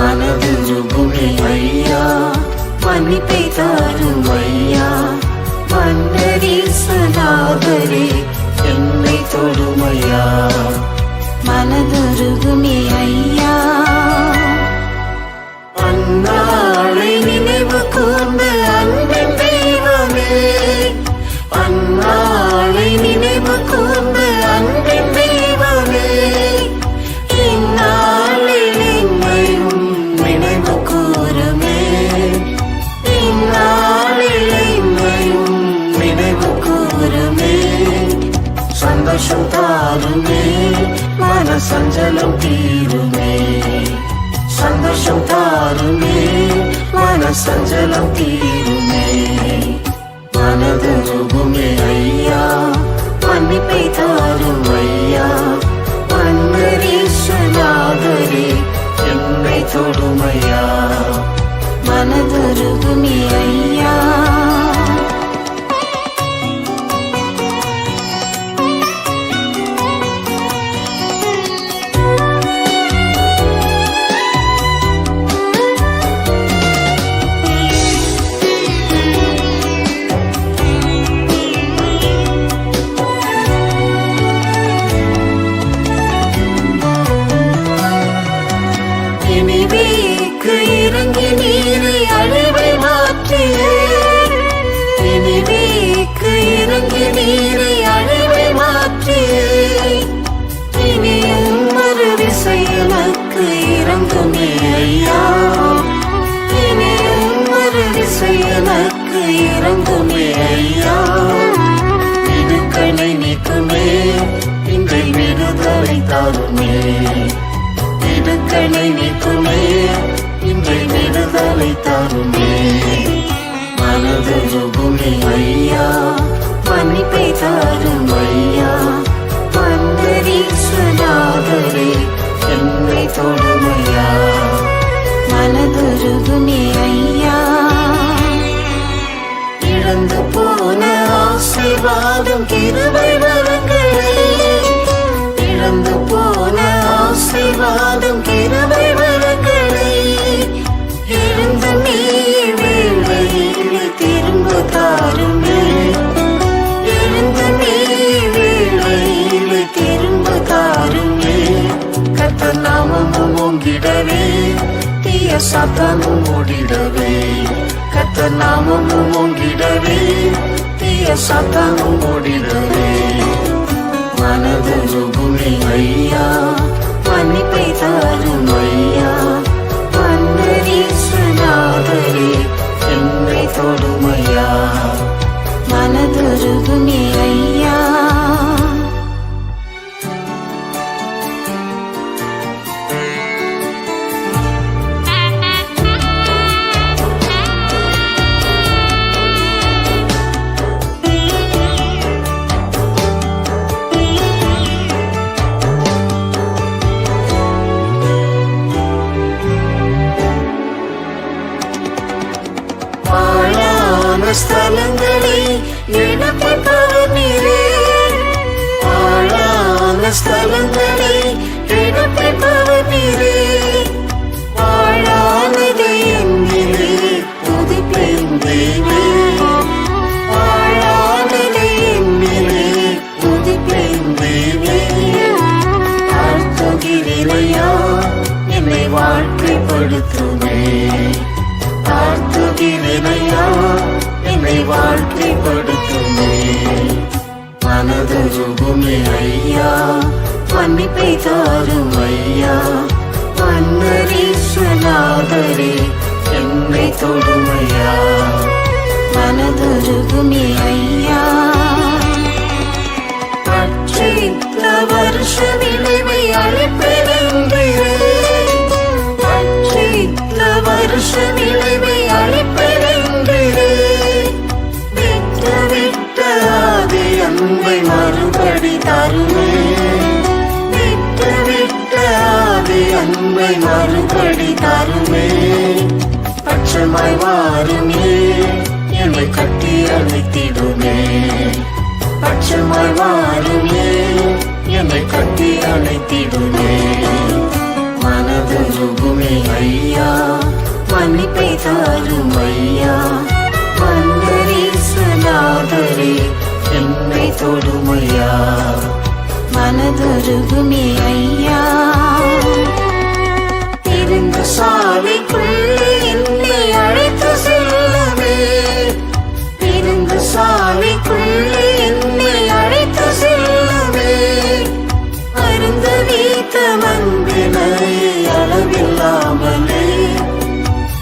மனது ஜுபுகை ஐயா மன்னிப்பை தாரும் ஐயா மன்னரில் சனாதரே என்னை தொடும் சந்தோஷம் தாருமே. மன சஞ்சலம் தீருமே. சந்தோஷம் தாருமே. மன சஞ்சலம் தீருமே. மனது ஐயா. மன்னிப்பை தாரும் ஐயா. மன்னரீஸ்வநாதரே என்னை தொடுமையா இறங்குமே ஐயா. இடுக்களை நீக்குமே இன்றை விடுதலை தாருமே. இடுக்களை நீக்குமே இன்றை விடுதலை தருமே. மனது ஐயா மன்னிப்பை தாரும். கடந்து போன ஆசீர்வாதம் கிருபை வரங்களே இழந்து போன ஆசீர்வாதம் கிருபை வரங்களே எழுந்த நீ வேளையில் திரும்ப தாருமே. எழுந்த நீ வேளையில் திரும்ப தாருமே. கத்த நாமமும் ஓங்கிடவே தீய சாத்தானும் ஓடிடவே கத்த நாமமும் ஓங்கிடவே தீய சாத்தானும் ஓடிடவே மனது ஸ்தலங்களை எனக்கு தருநீரே பாழான ஸ்தலங்களை எனக்கு தருநீரே மனதொருகுமே ஐயா. மன்னிப்பை தாரும் ஐயா. மன்னரீஸ்வநாதரே என்னை தொடுமையா மனதொருகுமே ஐயா. பற்றித்த வருஷ விளைவை அழிப்பெருந்திரே பற்றித்த வருஷ ஆதி மறுபடி தருமே. பட்சமாய் வாருமே என்னை கட்டி அழைத்திடுமே பட்சமாய் வாருமே என்னை கட்டி அழைத்திடுமே மனது ருகுமே ஐயா. மன்னிப்பை தாரும் ஐயா. மன்னரீஸ்வநாதரே என்னை தொடுமையா மனதுருகுமே ஐயா. இருந்த சாலைக்குள்ளே என்னை அழைத்து செல்லவே. இருந்த சாலைக்குள்ளே என்னை அழைத்து செல்லவே. அருந்த வீத்த மன்பினை அளவில்லாமலே.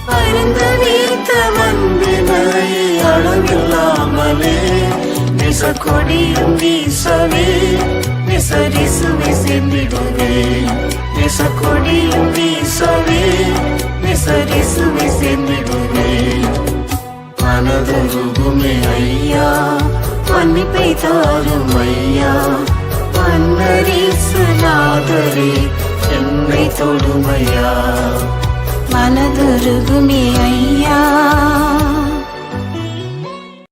அருந்த வீத்த மன்பினை அளவில்லாமலே. விச கொடியும் வீசவே விசரிசுவை சென்றிடுவே கொடியும் வீசவே விசரிசுவை சென்றிடுவே மனதுருகுமே ஐயா மன்னிப்பை தாரும் ஐயா மன்னரீசு நாதரே என்னை தொடுமையா மனதுருகுமே